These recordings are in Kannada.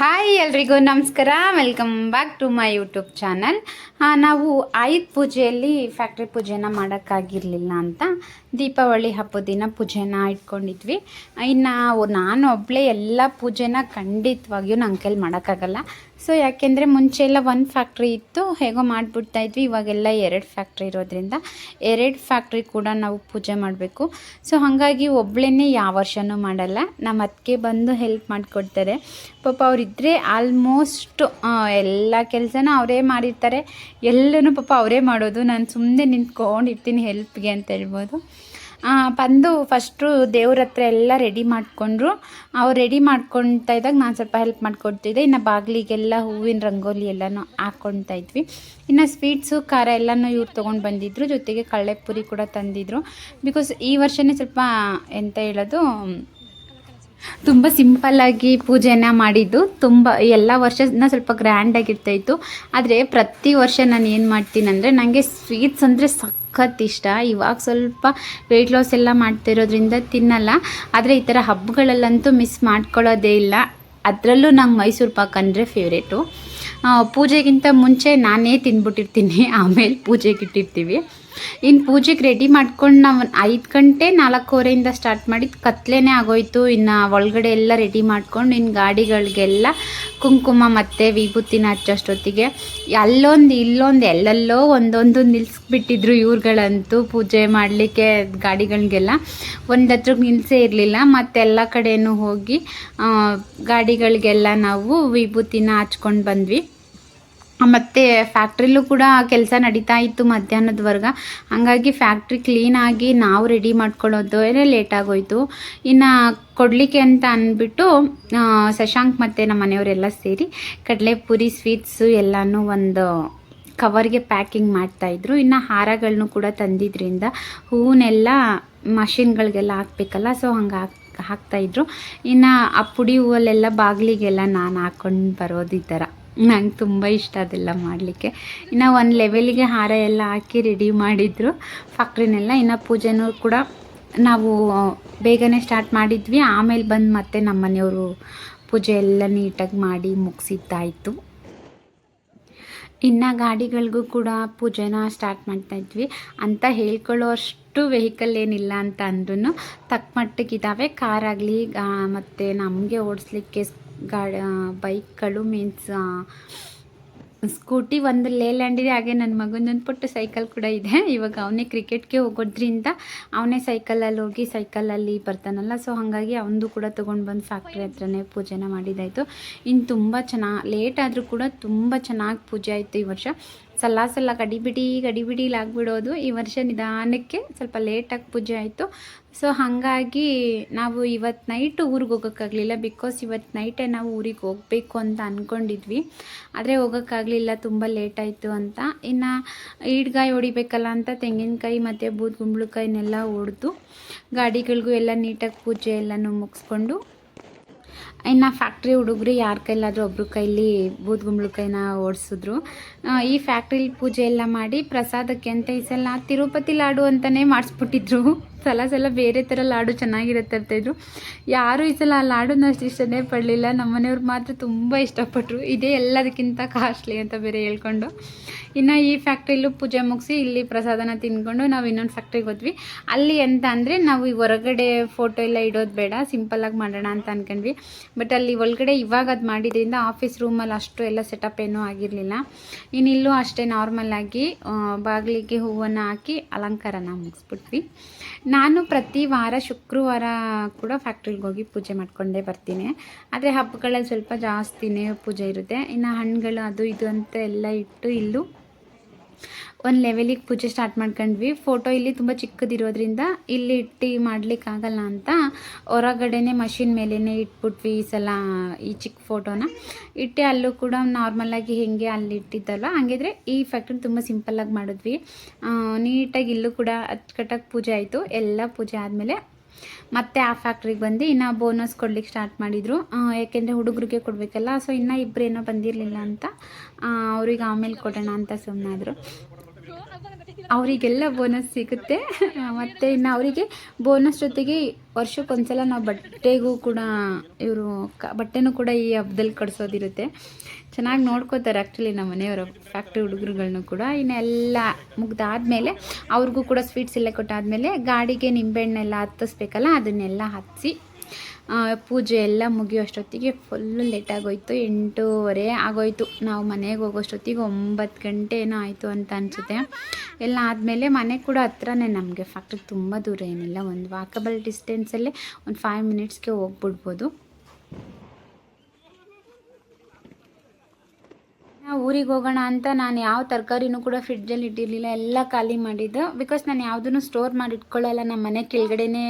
ಹಾಯ್ ಎಲ್ರಿಗೂ ನಮಸ್ಕಾರ. Welcome back to my YouTube channel ನಾವು ಆಯುಧ ಪೂಜೆಯಲ್ಲಿ ಫ್ಯಾಕ್ಟ್ರಿ ಪೂಜೆನ ಮಾಡೋಕ್ಕಾಗಿರಲಿಲ್ಲ ಅಂತ ದೀಪಾವಳಿ ಹಬ್ಬದ ದಿನ ಪೂಜೆನ ಇಟ್ಕೊಂಡಿದ್ವಿ. ಇನ್ನು ನಾನು ಒಬ್ಬಳೇ ಎಲ್ಲ ಪೂಜೆನ ಖಂಡಿತವಾಗಿಯೂ ನನ್ನ ಕೈಲಿ ಮಾಡೋಕ್ಕಾಗಲ್ಲ. ಸೊ ಯಾಕೆಂದರೆ ಮುಂಚೆ ಎಲ್ಲ ಒಂದು ಫ್ಯಾಕ್ಟ್ರಿ ಇತ್ತು, ಹೇಗೋ ಮಾಡಿಬಿಡ್ತಾ ಇದ್ವಿ. ಇವಾಗೆಲ್ಲ ಎರಡು ಫ್ಯಾಕ್ಟ್ರಿ ಇರೋದ್ರಿಂದ ಎರಡು ಫ್ಯಾಕ್ಟ್ರಿ ಕೂಡ ನಾವು ಪೂಜೆ ಮಾಡಬೇಕು. ಸೊ ಹಾಗಾಗಿ ಒಬ್ಬಳೇ ಯಾವ ವರ್ಷನೂ ಮಾಡಲ್ಲ. ನಮ್ಮ ಅದಕ್ಕೆ ಬಂದು ಹೆಲ್ಪ್ ಮಾಡಿಕೊಡ್ತಾರೆ. ಪಾಪ ಅವರಿದ್ದರೆ ಆಲ್ಮೋಸ್ಟ್ ಎಲ್ಲ ಕೆಲಸನ ಅವರೇ ಮಾಡಿರ್ತಾರೆ. ಎಲ್ಲನೂ ಪಾಪ ಅವರೇ ಮಾಡೋದು. ನಾನು ಸುಮ್ಮನೆ ನಿಂತ್ಕೊಂಡಿರ್ತೀನಿ ಹೆಲ್ಪ್ಗೆ ಅಂತ ಹೇಳ್ಬೋದು. ಬಂದು ಫಸ್ಟು ದೇವ್ರ ಹತ್ರ ಎಲ್ಲ ರೆಡಿ ಮಾಡಿಕೊಂಡ್ರು. ಅವ್ರು ರೆಡಿ ಮಾಡ್ಕೊಳ್ತಾ ಇದ್ದಾಗ ನಾನು ಸ್ವಲ್ಪ ಹೆಲ್ಪ್ ಮಾಡಿಕೊಡ್ತಿದ್ದೆ. ಇನ್ನು ಬಾಗಿಲಿಗೆಲ್ಲ ಹೂವಿನ ರಂಗೋಲಿ ಎಲ್ಲನೂ ಹಾಕ್ಕೊಳ್ತಾ ಇದ್ವಿ. ಇನ್ನು ಸ್ವೀಟ್ಸು ಖಾರ ಎಲ್ಲನೂ ಇವ್ರು ತೊಗೊಂಡು ಬಂದಿದ್ರು. ಜೊತೆಗೆ ಕಳ್ಳೆಪುರಿ ಕೂಡ ತಂದಿದ್ರು. ಬಿಕಾಸ್ ಈ ವರ್ಷವೇ ಸ್ವಲ್ಪ ಎಂತ ಹೇಳೋದು, ತುಂಬ ಸಿಂಪಲ್ಲಾಗಿ ಪೂಜೆನ ಮಾಡಿದ್ದು. ತುಂಬ, ಎಲ್ಲ ವರ್ಷನ ಸ್ವಲ್ಪ ಗ್ರ್ಯಾಂಡಾಗಿರ್ತಾಯಿತ್ತು ಆದರೆ ಪ್ರತಿ ವರ್ಷ ನಾನು ಏನು ಮಾಡ್ತೀನಿ ಅಂದರೆ ನನಗೆ ಸ್ವೀಟ್ಸ್ ಅಂದರೆ ಸಖತ್ ಇಷ್ಟ ಇವಾಗ ಸ್ವಲ್ಪ ವೆಯ್ಟ್ ಲಾಸ್ ಎಲ್ಲ ಮಾಡ್ತಿರೋದ್ರಿಂದ ತಿನ್ನಲ್ಲ. ಆದರೆ ಈ ಥರ ಹಬ್ಬಗಳಲ್ಲಂತೂ ಮಿಸ್ ಮಾಡ್ಕೊಳ್ಳೋದೇ ಇಲ್ಲ. ಅದರಲ್ಲೂ ನಂಗೆ ಮೈಸೂರು ಪಾಕ್ ಅಂದರೆ ಫೇವ್ರೇಟು ಪೂಜೆಗಿಂತ ಮುಂಚೆ ನಾನೇ ತಿಂದ್ಬಿಟ್ಟಿರ್ತೀನಿ ಆಮೇಲೆ ಪೂಜೆಗೆ ಇಟ್ಟಿರ್ತೀವಿ. ಇನ್ನು ಪೂಜೆಗೆ ರೆಡಿ ಮಾಡ್ಕೊಂಡು ನಾವು ಐದು ಗಂಟೆ ನಾಲ್ಕೂವರೆಯಿಂದ ಸ್ಟಾರ್ಟ್ ಮಾಡಿದ್ದು ಕತ್ಲೇನೆ ಆಗೋಯ್ತು. ಇನ್ನು ಒಳಗಡೆ ಎಲ್ಲ ರೆಡಿ ಮಾಡ್ಕೊಂಡು ಇನ್ನು ಗಾಡಿಗಳಿಗೆಲ್ಲ ಕುಂಕುಮ ಮತ್ತು ವಿಭೂತಿನ ಹಚ್ಚೋಷ್ಟೊತ್ತಿಗೆ ಅಲ್ಲೊಂದು ಇಲ್ಲೊಂದು ಎಲ್ಲೆಲ್ಲೋ ಒಂದೊಂದು ನಿಲ್ಸ್ಬಿಟ್ಟಿದ್ರು ಇವ್ರುಗಳಂತೂ ಪೂಜೆ ಮಾಡಲಿಕ್ಕೆ ಗಾಡಿಗಳಿಗೆಲ್ಲ. ಒಂದು ಹತ್ರಕ್ಕೆ ನಿಲ್ಸೇ ಇರಲಿಲ್ಲ. ಮತ್ತೆಲ್ಲ ಕಡೆಯೂ ಹೋಗಿ ಗಾಡಿಗಳಿಗೆಲ್ಲ ನಾವು ವಿಭೂತಿನ ಹಚ್ಕೊಂಡು ಬಂದ್ವಿ. ಮತ್ತು ಫ್ಯಾಕ್ಟ್ರಿಲೂ ಕೂಡ ಕೆಲಸ ನಡೀತಾ ಇತ್ತು ಮಧ್ಯಾಹ್ನದವರೆಗ. ಹಾಗಾಗಿ ಫ್ಯಾಕ್ಟ್ರಿ ಕ್ಲೀನಾಗಿ ನಾವು ರೆಡಿ ಮಾಡ್ಕೊಳ್ಳೋದು ಲೇಟ್ ಆಗೋಯ್ತು. ಇನ್ನು ಕೊಡಲಿಕ್ಕೆ ಅಂತ ಅಂದ್ಬಿಟ್ಟು ಶಶಾಂಕ್ ಮತ್ತು ನಮ್ಮ ಮನೆಯವರೆಲ್ಲ ಸೇರಿ ಕಡಲೆಪುರಿ ಸ್ವೀಟ್ಸು ಎಲ್ಲನೂ ಒಂದು ಕವರ್ಗೆ ಪ್ಯಾಕಿಂಗ್ ಮಾಡ್ತಾಯಿದ್ರು ಇನ್ನು ಹಾರಗಳನ್ನೂ ಕೂಡ ತಂದಿದ್ರಿಂದ ಹೂವನ್ನೆಲ್ಲ ಮಷಿನ್ಗಳಿಗೆಲ್ಲ ಹಾಕ್ಬೇಕಲ್ಲ ಸೊ ಹಂಗೆ ಹಾಕ್ ಹಾಕ್ತಾಯಿದ್ರು ಇನ್ನು ಆ ಪುಡಿ ಹೂವಲ್ಲೆಲ್ಲ ಬಾಗಿಲಿಗೆಲ್ಲ ನಾನು ಹಾಕ್ಕೊಂಡು ಬರೋದು ಥರ ನಂಗೆ ತುಂಬ ಇಷ್ಟ ಅದೆಲ್ಲ ಮಾಡಲಿಕ್ಕೆ. ಇನ್ನು ಒಂದು ಲೆವೆಲಿಗೆ ಹಾರ ಎಲ್ಲ ಹಾಕಿ ರೆಡಿ ಮಾಡಿದ್ರು. ಫಕ್ರಿನೆಲ್ಲ ಇನ್ನು ಪೂಜೆನೂ ಕೂಡ ನಾವು ಬೇಗನೆ ಸ್ಟಾರ್ಟ್ ಮಾಡಿದ್ವಿ. ಆಮೇಲೆ ಬಂದು ಮತ್ತೆ ನಮ್ಮ ಮನೆಯವರು ಪೂಜೆ ಎಲ್ಲ ನೀಟಾಗಿ ಮಾಡಿ ಮುಗಿಸಿದ್ದಾಯಿತು. ಇನ್ನು ಗಾಡಿಗಳಿಗೂ ಕೂಡ ಪೂಜೆನ ಸ್ಟಾರ್ಟ್ ಮಾಡ್ತಾ ಇದ್ವಿ. ಅಂತ ಹೇಳ್ಕೊಳ್ಳೋ ಅಷ್ಟು ವೆಹಿಕಲ್ ಏನಿಲ್ಲ ಅಂತ ಅಂದ್ರೂ ತಕ್ಕ ಮಟ್ಟಿಗೆ ಇದ್ದಾವೆ ಕಾರ್ ಆಗಲಿ ಮತ್ತು ನಮಗೆ ಓಡಿಸ್ಲಿಕ್ಕೆ ಗಾಡಿ, ಬೈಕ್ಗಳು ಮೀನ್ಸ್ ಸ್ಕೂಟಿ ಒಂದು ಲೇಲ್ಯಾಂಡ್ ಇದೆ ಹಾಗೆ ನನ್ನ ಮಗನೊಂದು ಪುಟ್ಟ ಸೈಕಲ್ ಕೂಡ ಇದೆ. ಇವಾಗ ಅವನೇ ಕ್ರಿಕೆಟ್ಗೆ ಹೋಗೋದ್ರಿಂದ ಅವನೇ ಸೈಕಲಲ್ಲಿ ಹೋಗಿ ಸೈಕಲಲ್ಲಿ ಬರ್ತಾನಲ್ಲ. ಸೊ ಹಾಗಾಗಿ ಅವನದು ಕೂಡ ತೊಗೊಂಡು ಬಂದು ಫ್ಯಾಕ್ಟ್ರಿ ಹತ್ರನೇ ಪೂಜೆನ ಮಾಡಿದ್ದಾಯಿತು. ಇನ್ನು ತುಂಬ ಚೆನ್ನಾಗಿ ಲೇಟ್ ಆದರೂ ಕೂಡ ತುಂಬ ಚೆನ್ನಾಗಿ ಪೂಜೆ ಆಯಿತು ಈ ವರ್ಷ. ಸಲ ಸಲ್ಲ ಕಡಿಬಿಡಿ ಗಡಿಬಿಡಿಲಿ ಆಗಿಬಿಡೋದು ಈ ವರ್ಷ ನಿಧಾನಕ್ಕೆ ಸ್ವಲ್ಪ ಲೇಟಾಗಿ ಪೂಜೆ ಆಯಿತು. ಸೊ ಹಾಗಾಗಿ ನಾವು ಇವತ್ತು ನೈಟು ಊರಿಗೆ ಹೋಗೋಕ್ಕಾಗಲಿಲ್ಲ ಬಿಕಾಸ್ ಇವತ್ತು ನೈಟೇ ನಾವು ಊರಿಗೆ ಹೋಗಬೇಕು ಅಂತ ಅಂದ್ಕೊಂಡಿದ್ವಿ ಆದರೆ ಹೋಗೋಕ್ಕಾಗಲಿಲ್ಲ, ತುಂಬ ಲೇಟ್ ಆಯಿತು ಅಂತ. ಇನ್ನು ಈಡ್ಗಾಯಿ ಹೊಡಿಬೇಕಲ್ಲ ಅಂತ ತೆಂಗಿನಕಾಯಿ ಮತ್ತು ಬೂದ್ಗುಂಬಳಕಾಯಿನೆಲ್ಲ ಹೊಡೆದು ಗಾಡಿಗಳಿಗೂ ಎಲ್ಲ ನೀಟಾಗಿ ಪೂಜೆ ಎಲ್ಲನೂ ಮುಗಿಸ್ಕೊಂಡು ಇನ್ನು ಫ್ಯಾಕ್ಟ್ರಿ ಹುಡುಗರು ಯಾರ ಕೈಲಾದರೂ ಒಬ್ರ ಕೈಲಿ ಬೂದ್ಗುಂಬಳಕಾಯಿನ ಓಡಿಸಿದ್ರು. ಈ ಫ್ಯಾಕ್ಟ್ರಿಲಿ ಪೂಜೆ ಎಲ್ಲ ಮಾಡಿ ಪ್ರಸಾದಕ್ಕೆ ಅಂತ ಈ ಸಲ ತಿರುಪತಿ ಲಾಡು ಅಂತಲೇ ಮಾಡಿಸ್ಬಿಟ್ಟಿದ್ರು. ಸಲ ಸಲ ಬೇರೆ ಥರ ಲಾಡು ಚೆನ್ನಾಗಿರುತ್ತೆ ಅಂತ ಇದ್ರು. ಯಾರೂ ಈ ಸಲ ಆ ಲಾಡುನ ಅಷ್ಟು ಇಷ್ಟನೇ ಪಡಲಿಲ್ಲ. ನಮ್ಮನೆಯವ್ರು ಮಾತ್ರ ತುಂಬ ಇಷ್ಟಪಟ್ಟರು ಇದೇ ಎಲ್ಲದಕ್ಕಿಂತ ಕಾಸ್ಟ್ಲಿ ಅಂತ ಬೇರೆ ಹೇಳ್ಕೊಂಡು. ಇನ್ನು ಈ ಫ್ಯಾಕ್ಟ್ರಿಲೂ ಪೂಜೆ ಮುಗಿಸಿ ಇಲ್ಲಿ ಪ್ರಸಾದನ ತಿಂದ್ಕೊಂಡು ನಾವು ಇನ್ನೊಂದು ಫ್ಯಾಕ್ಟ್ರಿಗೆ ಹೋದ್ವಿ. ಅಲ್ಲಿ ಎಂತ ಅಂದರೆ ನಾವು ಈ ಹೊರಗಡೆ ಫೋಟೋ ಎಲ್ಲ ಇಡೋದು ಬೇಡ. ಸಿಂಪಲ್ಲಾಗಿ ಮಾಡೋಣ ಅಂತ ಅಂದ್ಕೊಂಡ್ವಿ ಬಟ್ ಅಲ್ಲಿ ಒಳಗಡೆ ಇವಾಗ ಅದು ಮಾಡಿದ್ರಿಂದ ಆಫೀಸ್ ರೂಮಲ್ಲಿ ಅಷ್ಟು ಎಲ್ಲ ಸೆಟಪ್ ಏನೂ ಆಗಿರಲಿಲ್ಲ. ಇನ್ನಿಲ್ಲೂ ಅಷ್ಟೇ ನಾರ್ಮಲಾಗಿ ಬಾಗಿಲಿಗೆ ಹೂವನ್ನು ಹಾಕಿ ಅಲಂಕಾರನ ಮುಗಿಸ್ಬಿಟ್ವಿ. ನಾನು ಪ್ರತಿ ವಾರ ಶುಕ್ರವಾರ ಕೂಡ ಫ್ಯಾಕ್ಟ್ರಿಗೆ ಹೋಗಿ ಪೂಜೆ ಮಾಡಿಕೊಂಡೇ ಬರ್ತೀನಿ. ಆದರೆ ಹಬ್ಬಗಳಲ್ಲಿ ಸ್ವಲ್ಪ ಜಾಸ್ತಿನೇ ಪೂಜೆ ಇರುತ್ತೆ. ಇನ್ನು ಹಣ್ಣುಗಳು ಅದು ಇದು ಅಂತ ಎಲ್ಲ ಇಟ್ಟು ಇಲ್ಲೂ ಒಂದು ಲೆವೆಲಿಗೆ ಪೂಜೆ ಸ್ಟಾರ್ಟ್ ಮಾಡ್ಕೊಂಡ್ವಿ. ಫೋಟೋ ಇಲ್ಲಿ ತುಂಬ ಚಿಕ್ಕದಿರೋದ್ರಿಂದ ಇಲ್ಲಿ ಇಟ್ಟು ಮಾಡಲಿಕ್ಕಾಗಲ್ಲ ಅಂತ ಹೊರಗಡೆನೇ ಮಷಿನ್ ಮೇಲೇ ಇಟ್ಬಿಟ್ವಿ ಈ ಸಲ ಈ ಚಿಕ್ಕ ಫೋಟೋನ ಇಟ್ಟು ಅಲ್ಲೂ ಕೂಡ ನಾರ್ಮಲಾಗಿ ಹೆಂಗೆ ಅಲ್ಲಿ ಇಟ್ಟಿದ್ದಲ್ಲ ಹಂಗಿದ್ರೆ ಈ ಫ್ಯಾಕ್ಟ್ರಿ ತುಂಬ ಸಿಂಪಲ್ಲಾಗಿ ಮಾಡಿದ್ವಿ. ನೀಟಾಗಿ ಇಲ್ಲೂ ಕೂಡ ಅಚ್ಚುಕಟ್ಟಾಗಿ ಪೂಜೆ ಆಯಿತು. ಎಲ್ಲ ಪೂಜೆ ಆದಮೇಲೆ ಮತ್ತೆ ಆ ಫ್ಯಾಕ್ಟ್ರಿಗೆ ಬಂದು ಇನ್ನು ಬೋನಸ್ ಕೊಡ್ಲಿಕ್ಕೆ ಸ್ಟಾರ್ಟ್ ಮಾಡಿದರು. ಯಾಕೆಂದ್ರೆ ಹುಡುಗರಿಗೆ ಕೊಡಬೇಕಲ್ಲ ಸೊ ಇನ್ನೂ ಏನೋ ಬಂದಿರಲಿಲ್ಲ ಅಂತ ಅವ್ರಿಗೆ ಆಮೇಲೆ ಕೊಡೋಣ ಅಂತ ಸುಮ್ಮನಾದರು ಅವರಿಗೆಲ್ಲ ಬೋನಸ್ ಸಿಗುತ್ತೆ. ಮತ್ತು ಇನ್ನು ಅವರಿಗೆ ಬೋನಸ್ ಜೊತೆಗೆ ವರ್ಷಕ್ಕೊಂದ್ಸಲ ನಾವು ಬಟ್ಟೆಗೂ ಕೂಡ ಇವರು ಕ, ಬಟ್ಟೆನೂ ಕೂಡ ಈ ಹಬ್ಬದಲ್ಲಿ ಕಟ್ಸೋದಿರುತ್ತೆ ಚೆನ್ನಾಗಿ ನೋಡ್ಕೋತಾರೆ ಆ್ಯಕ್ಚುಲಿ ನಮ್ಮ ಮನೆಯವರು ಫ್ಯಾಕ್ಟ್ರಿ ಹುಡುಗರುಗಳನ್ನೂ ಕೂಡ. ಇನ್ನೆಲ್ಲ ಮುಗ್ದಾದಮೇಲೆ ಅವ್ರಿಗೂ ಕೂಡ ಸ್ವೀಟ್ಸ್ ಎಲ್ಲ ಕೊಟ್ಟಾದಮೇಲೆ ಗಾಡಿಗೆ ನಿಂಬೆಹಣ್ಣೆಲ್ಲ ಹತ್ತಿಸ್ಬೇಕಲ್ಲ, ಅದನ್ನೆಲ್ಲ ಹತ್ತಿಸಿ ಪೂಜೆ ಎಲ್ಲ ಮುಗಿಯೋಷ್ಟೊತ್ತಿಗೆ ಫುಲ್ಲು ಲೇಟಾಗೋಯ್ತು ಎಂಟೂವರೆ ಆಗೋಯ್ತು. ನಾವು ಮನೆಗೆ ಹೋಗೋಷ್ಟೊತ್ತಿಗೆ ಒಂಬತ್ತು ಗಂಟೆ ಏನೋ ಆಯಿತು ಅಂತ ಅನಿಸುತ್ತೆ. ಎಲ್ಲ ಆದಮೇಲೆ ಮನೆ ಕೂಡ ಹತ್ರನೇ ನಮಗೆ. ಫ್ಯಾಕ್ಟ್ರಿ ತುಂಬ ದೂರ ಏನಿಲ್ಲ. ಒಂದು ವಾಕಬಲ್ ಡಿಸ್ಟೆನ್ಸಲ್ಲೇ ಒಂದು ಫೈವ್ ಮಿನಿಟ್ಸ್ಗೆ ಹೋಗ್ಬಿಡ್ಬೋದು. ಊರಿಗೆ ಹೋಗೋಣ ಅಂತ ನಾನು ಯಾವ ತರಕಾರಿನೂ ಕೂಡ ಫ್ರಿಡ್ಜಲ್ಲಿ ಇಟ್ಟಿರಲಿಲ್ಲ, ಎಲ್ಲ ಖಾಲಿ ಮಾಡಿದ್ದು. ಬಿಕಾಸ್ ನಾನು ಯಾವುದನ್ನು ಸ್ಟೋರ್ ಮಾಡಿ ಇಟ್ಕೊಳ್ಳಲ್ಲ, ನಮ್ಮ ಮನೆ ಕೆಳಗಡೆನೇ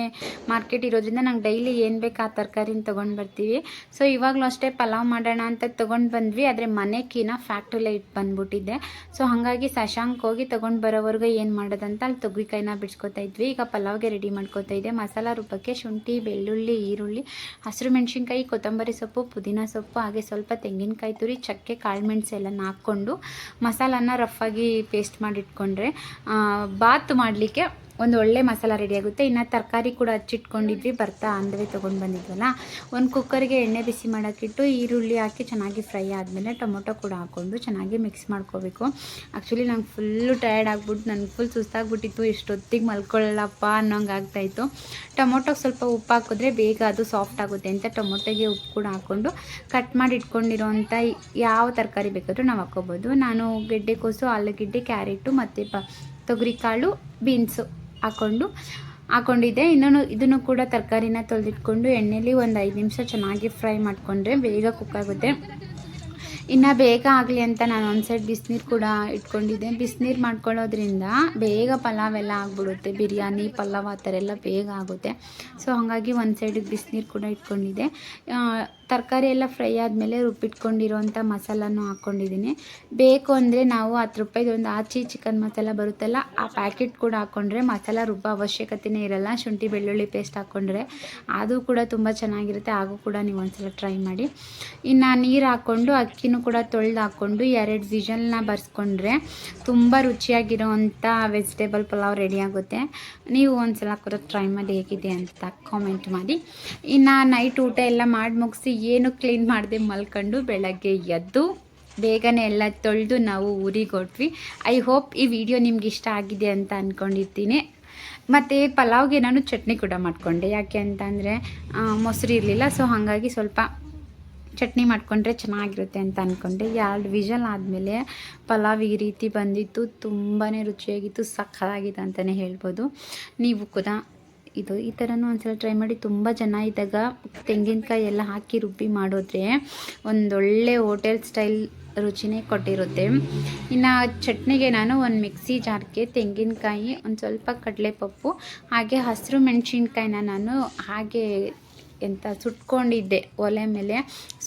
ಮಾರ್ಕೆಟ್ ಇರೋದ್ರಿಂದ ನಂಗೆ ಡೈಲಿ ಏನು ಬೇಕು ಆ ತರಕಾರಿನ ತೊಗೊಂಡು ಬರ್ತೀವಿ. ಸೊ ಇವಾಗಲೂ ಅಷ್ಟೇ ಪಲಾವ್ ಮಾಡೋಣ ಅಂತ ತೊಗೊಂಡು ಬಂದ್ವಿ. ಆದರೆ ಮನೆಕಿನ ಫ್ಯಾಕ್ಟ್ರಿಲೇ ಇಟ್ಟು ಬಂದ್ಬಿಟ್ಟಿದ್ದೆ. ಸೊ ಹಾಗಾಗಿ ಶಶಾಂಕ್ ಹೋಗಿ ತೊಗೊಂಡು ಬರೋವರೆಗೂ ಏನು ಮಾಡೋದಂತ ಅಲ್ಲಿ ತೊಗ್ಗಿಕಾಯಿನ ಬಿಡ್ಸ್ಕೊತಾ ಇದ್ವಿ. ಈಗ ಪಲಾವ್ಗೆ ರೆಡಿ ಮಾಡ್ಕೊತಾ ಇದ್ದೆ. ಮಸಾಲ ರೂಪಕ್ಕೆ ಶುಂಠಿ, ಬೆಳ್ಳುಳ್ಳಿ, ಈರುಳ್ಳಿ, ಹಸಿರು ಮೆಣಸಿನ್ಕಾಯಿ, ಕೊತ್ತಂಬರಿ ಸೊಪ್ಪು, ಪುದೀನ ಸೊಪ್ಪು, ಹಾಗೆ ಸ್ವಲ್ಪ ತೆಂಗಿನಕಾಯಿ ತುರಿ, ಚಕ್ಕೆ ಕಾಳುಮೆಣಸು ಎಲ್ಲ ಹಾಕ್ಕೊಂಡು ಮಸಾಲಾನ ಆಗಿ ಪೇಸ್ಟ್ ಮಾಡಿಟ್ಕೊಂಡ್ರೆ ಬಾತ್ ಮಾಡಲಿಕ್ಕೆ ಒಂದು ಒಳ್ಳೆ ಮಸಾಲ ರೆಡಿ ಆಗುತ್ತೆ. ಇನ್ನು ತರಕಾರಿ ಕೂಡ ಹಚ್ಚಿಟ್ಕೊಂಡಿದ್ವಿ. ಬರ್ತಾ ಅಂದರೆ ತೊಗೊಂಡು ಬಂದಿದ್ವಲ್ಲ. ಒಂದು ಕುಕ್ಕರ್ಗೆ ಎಣ್ಣೆ ಬಿಸಿ ಮಾಡೋಕ್ಕಿಟ್ಟು ಈರುಳ್ಳಿ ಹಾಕಿ ಚೆನ್ನಾಗಿ ಫ್ರೈ ಆದಮೇಲೆ ಟೊಮೊಟೊ ಕೂಡ ಹಾಕ್ಕೊಂಡು ಚೆನ್ನಾಗಿ ಮಿಕ್ಸ್ ಮಾಡ್ಕೋಬೇಕು. ಆ್ಯಕ್ಚುಲಿ ನಂಗೆ ಫುಲ್ಲು ಟಯರ್ಡ್ ಆಗಿಬಿಟ್ಟು ನನಗೆ ಫುಲ್ ಸುಸ್ತಾಗ್ಬಿಟ್ಟಿತ್ತು. ಎಷ್ಟೊತ್ತಿಗೆ ಮಲ್ಕೊಳ್ಳಪ್ಪ ಅನ್ನೋಂಗೆ ಆಗ್ತಾಯಿತ್ತು. ಟೊಮೊಟೊಗೆ ಸ್ವಲ್ಪ ಉಪ್ಪು ಹಾಕಿದ್ರೆ ಬೇಗ ಅದು ಸಾಫ್ಟ್ ಆಗುತ್ತೆ ಅಂತ ಟೊಮೊಟೊಗೆ ಉಪ್ಪು ಕೂಡ ಹಾಕ್ಕೊಂಡು ಕಟ್ ಮಾಡಿ ಇಟ್ಕೊಂಡಿರೋಂಥ ಯಾವ ತರಕಾರಿ ಬೇಕಾದರೂ ನಾವು ಹಾಕ್ಕೋಬೋದು ನಾನು ಗೆಡ್ಡೆಕೋಸು ಆಲೂಗೆಡ್ಡೆ, ಕ್ಯಾರೆಟು ಮತ್ತು ತೊಗರಿಕಾಳು, ಬೀನ್ಸು. ಹಾಕ್ಕೊಂಡು ಹಾಕ್ಕೊಂಡಿದ್ದೆ ಇನ್ನೂ ಇದನ್ನು ಕೂಡ ತರಕಾರಿನ ತೊಳೆದಿಟ್ಕೊಂಡು ಎಣ್ಣೆಲಿ ಒಂದು ಐದು ನಿಮಿಷ ಚೆನ್ನಾಗಿ ಫ್ರೈ ಮಾಡಿಕೊಂಡ್ರೆ ಬೇಗ ಕುಕ್ ಆಗುತ್ತೆ. ಇನ್ನು ಬೇಗ ಆಗಲಿ ಅಂತ ನಾನು ಒಂದು ಸೈಡ್ ಬಿಸಿನೀರು ಕೂಡ ಇಟ್ಕೊಂಡಿದ್ದೆ. ಬಿಸಿನೀರು ಮಾಡ್ಕೊಳ್ಳೋದ್ರಿಂದ ಬೇಗ ಪಲಾವ್ ಎಲ್ಲ ಆಗ್ಬಿಡುತ್ತೆ. ಬಿರಿಯಾನಿ, ಪಲಾವ್ ಆ ಥರ ಎಲ್ಲ ಬೇಗ ಆಗುತ್ತೆ. ಸೊ ಹಾಗಾಗಿ ಒಂದು ಸೈಡಿಗೆ ಬಿಸಿನೀರು ಕೂಡ ಇಟ್ಕೊಂಡಿದ್ದೆ. ತರಕಾರಿ ಎಲ್ಲ ಫ್ರೈ ಆದಮೇಲೆ ರುಬ್ಬಿಟ್ಕೊಂಡಿರೋಂಥ ಮಸಾಲನೂ ಹಾಕ್ಕೊಂಡಿದ್ದೀನಿ. ಬೇಕು ಅಂದರೆ ನಾವು ಹತ್ತು ರೂಪಾಯಿದು ಒಂದು ಆಚಿ ಚಿಕನ್ ಮಸಾಲ ಬರುತ್ತಲ್ಲ, ಆ ಪ್ಯಾಕೆಟ್ ಕೂಡ ಹಾಕ್ಕೊಂಡ್ರೆ ಮಸಾಲ ರುಬ್ಬ ಅವಶ್ಯಕತೆಯೇ ಇರಲ್ಲ. ಶುಂಠಿ, ಬೆಳ್ಳುಳ್ಳಿ ಪೇಸ್ಟ್ ಹಾಕ್ಕೊಂಡ್ರೆ ಅದು ಕೂಡ ತುಂಬ ಚೆನ್ನಾಗಿರುತ್ತೆ. ಹಾಗೂ ಕೂಡ ನೀವು ಒಂದ್ಸಲ ಟ್ರೈ ಮಾಡಿ. ಇನ್ನು ನೀರು ಹಾಕ್ಕೊಂಡು ಅಕ್ಕಿನೂ ಕೂಡ ತೊಳೆದು ಹಾಕ್ಕೊಂಡು ಎರಡು ವಿಷಲ್ನ ಬರ್ಸ್ಕೊಂಡ್ರೆ ತುಂಬ ರುಚಿಯಾಗಿರೋವಂಥ ವೆಜಿಟೇಬಲ್ ಪಲಾವ್ ರೆಡಿ ಆಗುತ್ತೆ. ನೀವು ಒಂದ್ಸಲ ಕೂಡ ಟ್ರೈ ಮಾಡಿ ಹೇಗಿದೆ ಅಂತ ಕಾಮೆಂಟ್ ಮಾಡಿ. ಇನ್ನು ನೈಟ್ ಊಟ ಎಲ್ಲ ಮಾಡಿ ಮುಗಿಸಿ ಏನು ಕ್ಲೀನ್ ಮಾಡದೆ ಮಲ್ಕೊಂಡು ಬೆಳಗ್ಗೆ ಎದ್ದು ಬೇಗನೆ ಎಲ್ಲ ತೊಳೆದು ನಾವು ಊರಿಗೆ ಹೊಟ್ವಿ ಐ ಹೋಪ್ ಈ ವಿಡಿಯೋ ನಿಮ್ಗೆ ಇಷ್ಟ ಆಗಿದೆ ಅಂತ ಅಂದ್ಕೊಂಡಿರ್ತೀನಿ ಮತ್ತು ಪಲಾವ್ಗೆ ನಾನು ಚಟ್ನಿ ಕೂಡ ಮಾಡಿಕೊಂಡೆ. ಯಾಕೆ ಅಂತಂದರೆ ಮೊಸರು ಇರಲಿಲ್ಲ, ಸೊ ಹಾಗಾಗಿ ಸ್ವಲ್ಪ ಚಟ್ನಿ ಮಾಡಿಕೊಂಡ್ರೆ ಚೆನ್ನಾಗಿರುತ್ತೆ ಅಂತ ಅಂದ್ಕೊಂಡೆ ಎರಡು ವಿಷಲ್ ಆದಮೇಲೆ ಪಲಾವ್ ಈ ರೀತಿ ಬಂದಿತ್ತು. ತುಂಬಾ ರುಚಿಯಾಗಿತ್ತು. ಸಖತ್ತಾಗಿತ್ತು ಅಂತಲೇ ಹೇಳ್ಬೋದು. ನೀವು ಕೂಡ ಇದು ಈ ಥರನೂ ಒಂದ್ಸಲ ಟ್ರೈ ಮಾಡಿ. ತುಂಬ ಜನ ಇದ್ದಾಗ ತೆಂಗಿನಕಾಯಿ ಎಲ್ಲ ಹಾಕಿ ರುಬ್ಬಿ ಮಾಡಿದ್ರೆ ಒಂದೊಳ್ಳೆ ಹೋಟೆಲ್ ಸ್ಟೈಲ್ ರುಚಿನೇ ಕೊಟ್ಟಿರುತ್ತೆ. ಇನ್ನು ಚಟ್ನಿಗೆ ನಾನು ಒಂದು ಮಿಕ್ಸಿ ಜಾರ್ಗೆ ತೆಂಗಿನಕಾಯಿ, ಒಂದು ಸ್ವಲ್ಪ ಕಡಲೆಪಪ್ಪು, ಹಾಗೆ ಹಸಿರು ಮೆಣಸಿನ್ಕಾಯಿನ ನಾನು ಹಾಗೆ ಎಂತ ಸುಟ್ಕೊಂಡಿದ್ದೆ ಒಲೆ ಮೇಲೆ.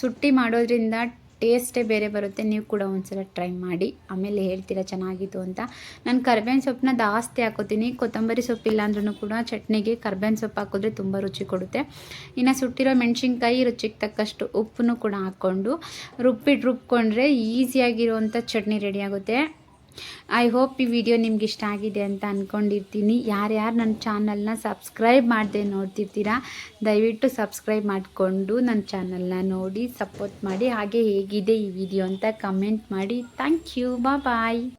ಸುಟ್ಟಿ ಮಾಡೋದ್ರಿಂದ ಟೇಸ್ಟೇ ಬೇರೆ ಬರುತ್ತೆ. ನೀವು ಕೂಡ ಒಂದ್ಸಲ ಟ್ರೈ ಮಾಡಿ. ಆಮೇಲೆ ಹೇಳ್ತೀರಾ ಚೆನ್ನಾಗಿತ್ತು ಅಂತ. ನಾನು ಕರ್ಬೇವಿನ ಸೊಪ್ಪನ್ನ ಜಾಸ್ತಿ ಹಾಕೋತೀನಿ. ಕೊತ್ತಂಬರಿ ಸೊಪ್ಪು ಇಲ್ಲ ಅಂದ್ರೂ ಕೂಡ ಚಟ್ನಿಗೆ ಕರ್ಬೇವಿನ ಸೊಪ್ಪು ಹಾಕಿದ್ರೆ ತುಂಬ ರುಚಿ ಕೊಡುತ್ತೆ. ಇನ್ನು ಸುಟ್ಟಿರೋ ಮೆಣಸಿನ್ಕಾಯಿ ರುಚಿಗೆ ತಕ್ಕಷ್ಟು ಉಪ್ಪನ್ನು ಕೂಡ ಹಾಕ್ಕೊಂಡು ರುಬ್ಬಿಟ್ಟು ರುಬ್ಕೊಂಡ್ರೆ ಈಸಿಯಾಗಿರುವಂಥ ಚಟ್ನಿ ರೆಡಿ ಆಗುತ್ತೆ. ಐ ಹೋಪ್ ಈ ವಿಡಿಯೋ ನಿಮ್ಗೆ ಇಷ್ಟ ಆಗಿದೆ ಅಂತ ಅಂದ್ಕೊಂಡಿರ್ತೀನಿ ಯಾರ್ಯಾರು ನನ್ನ ಚಾನಲ್ನ ಸಬ್ಸ್ಕ್ರೈಬ್ ಮಾಡದೆ ನೋಡ್ತಿರ್ತೀರಾ, ದಯವಿಟ್ಟು ಸಬ್ಸ್ಕ್ರೈಬ್ ಮಾಡಿಕೊಂಡು ನನ್ನ ಚಾನಲ್ನ ನೋಡಿ ಸಪೋರ್ಟ್ ಮಾಡಿ. ಹಾಗೆ ಹೇಗಿದೆ ಈ ವಿಡಿಯೋ ಅಂತ ಕಮೆಂಟ್ ಮಾಡಿ. Thank you bye